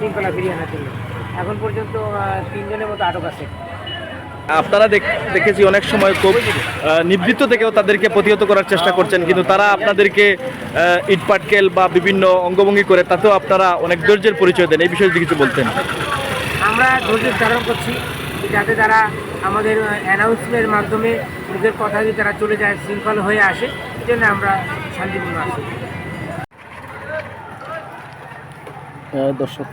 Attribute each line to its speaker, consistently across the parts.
Speaker 1: শৃঙ্খলা ফিরিয়ে আনার জন্য। এখন পর্যন্ত তিনজনের মতো আটক আছে।
Speaker 2: আপনারা দেখ- দেখেছি অনেক সময় খুব নিবৃত্ত থেকেও তাদেরকে প্রতিহত করার চেষ্টা করছেন কিন্তু তারা আপনাদেরকে ইটপাটকেল বা বিভিন্ন অঙ্গভঙ্গি করে তাতেও আপনারা অনেক ধৈর্যের পরিচয় দেন এই বিষয়ে যদি কিছু বলতেন।
Speaker 1: আমরা ধৈর্য ধারণ করছি যাতে তারা আমাদের অ্যানাউন্সমেন্টের মাধ্যমে নিজের কথা দিয়ে তারা চলে যায় শৃঙ্খল হয়ে আসে জন্য আমরা শান্তিপূর্ণ আছি।
Speaker 2: দর্শক।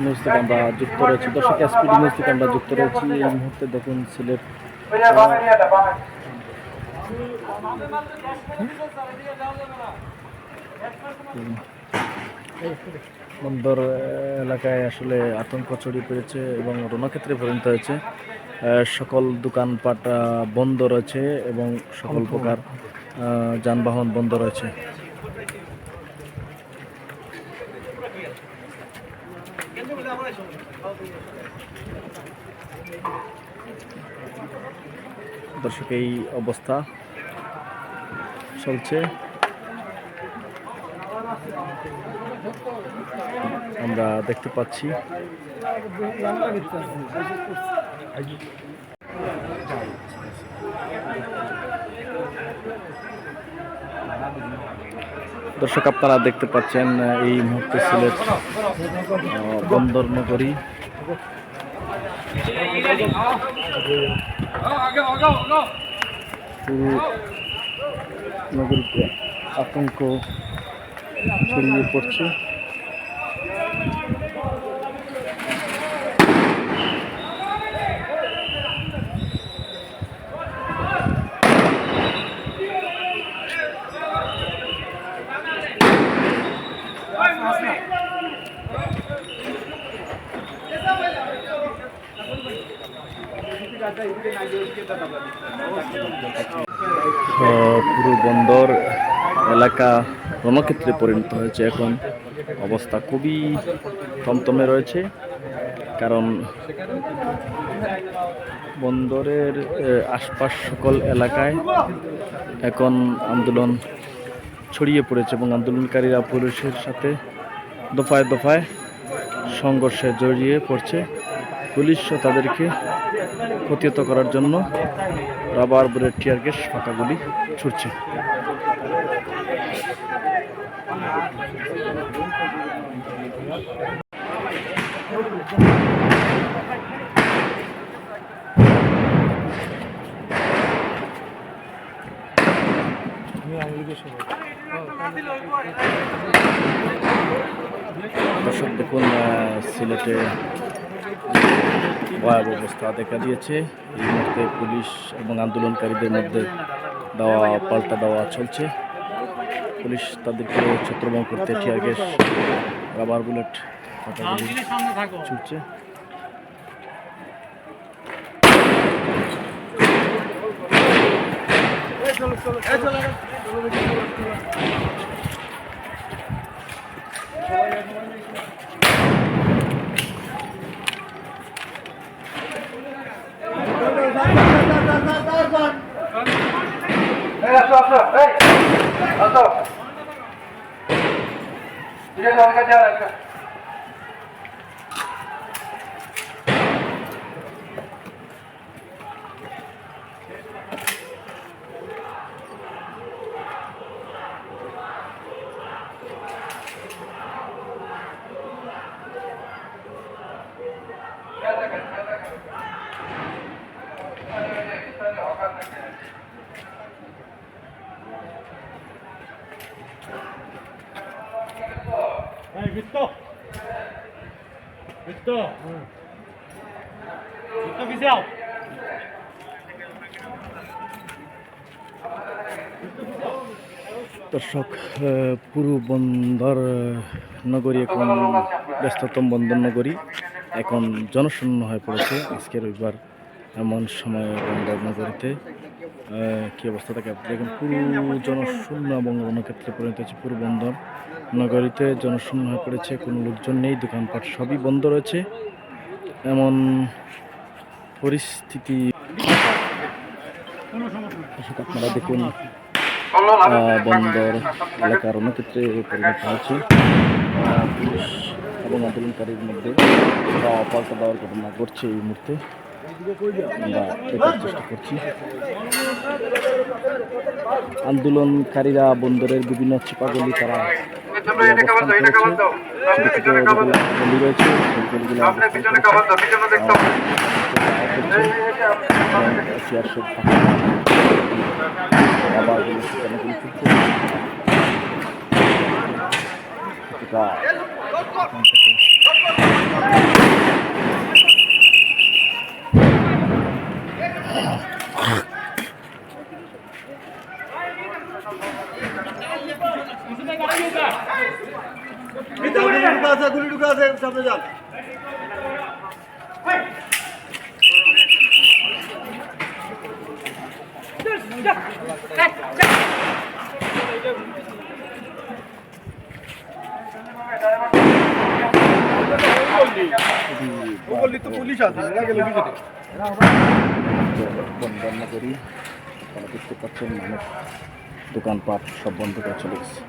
Speaker 2: নিউজ থেকে আমরা যুক্ত রয়েছি। দর্শক এসপিডি নিউজ থেকে আমরা যুক্ত রয়েছি। এই মুহূর্তে দেখুন সিলেট বন্দর এলাকায় আসলে আতঙ্ক ছড়িয়ে পড়েছে এবং রণক্ষেত্রে পরিণত হয়েছে। সকল দোকানপাট বন্ধ রয়েছে এবং সকল প্রকার যানবাহন বন্ধ রয়েছে। দর্শক এই অবস্থা চলছে। আমরা দেখতে পাচ্ছি। দর্শক, আপনারা দেখতে পাচ্ছেন এই মুহূর্তে সিলেট বন্দর নগরী পুরো নগরীতে আতঙ্ক ছড়িয়ে পড়ছে আহ, পুরো বন্দর এলাকা রণক্ষেত্রে পরিণত হয়েছে। এখন অবস্থা খুবই থমথমে রয়েছে, কারণ বন্দরের আশপাশ সকল এলাকায় এখন আন্দোলন ছড়িয়ে পড়েছে এবং আন্দোলনকারীরা পুলিশের সাথে দফায় দফায় সংঘর্ষে জড়িয়ে পড়ছে। পুলিশও তাদেরকে প্রতিহত করার জন্য রাবার বুলেট টিয়ার গ্যাস ফাঁকাগুলি ছুটছে দর্শক, দেখুন সিলেটে ভয়াবহ অবস্থা দেখা দিয়েছে। এই মুহূর্তে পুলিশ এবং আন্দোলনকারীদের মধ্যে দেওয়া, পাল্টা দেওয়া চলছে। পুলিশ তাদেরকে ছত্রভঙ্গ করতে টিয়ার গ্যাস রাবার বুলেট ছুটছে।
Speaker 3: Hey, ঠিক আছে Victor! Victor! Victor Visual!
Speaker 2: দর্শক পুরো বন্দর নগরী এখন ব্যস্ততম বন্দর নগরী এখন জনশূন্য হয়ে পড়েছে আজকে রবিবার এমন সময় বন্দর আহ, কি অবস্থা থাকে? দেখুন পুরো জনশূন্য এবং রণক্ষেত্রে পরিণত হচ্ছে পুরো বন্দর। নগরীতে জনশূন্য হয়ে পড়েছে কোনো লোকজন নেই দোকানপাট সবই বন্ধ রয়েছে। এমন পরিস্থিতি। আপনারা দেখুন বন্দর এলাকার রণক্ষেত্রে পরিণত হয়েছে। পুলিশ এবং আন্দোলনকারীর মধ্যে পাল্টা দেওয়ার ঘটনা ঘটছে এই মুহূর্তে। আন্দোলনকারীরা বন্দরের বিভিন্ন চিপাগলি তারা।
Speaker 3: গুলি ঢুকা আছে গুলি ঢুকা আছে সামনে যান বললি তো পুলিশ আছে এরা গেল বিজেপি
Speaker 2: বন্ধ করি আপনারা দেখতে পাচ্ছেন মানুষ দোকানপাট সব বন্ধ করে চলে গেছে।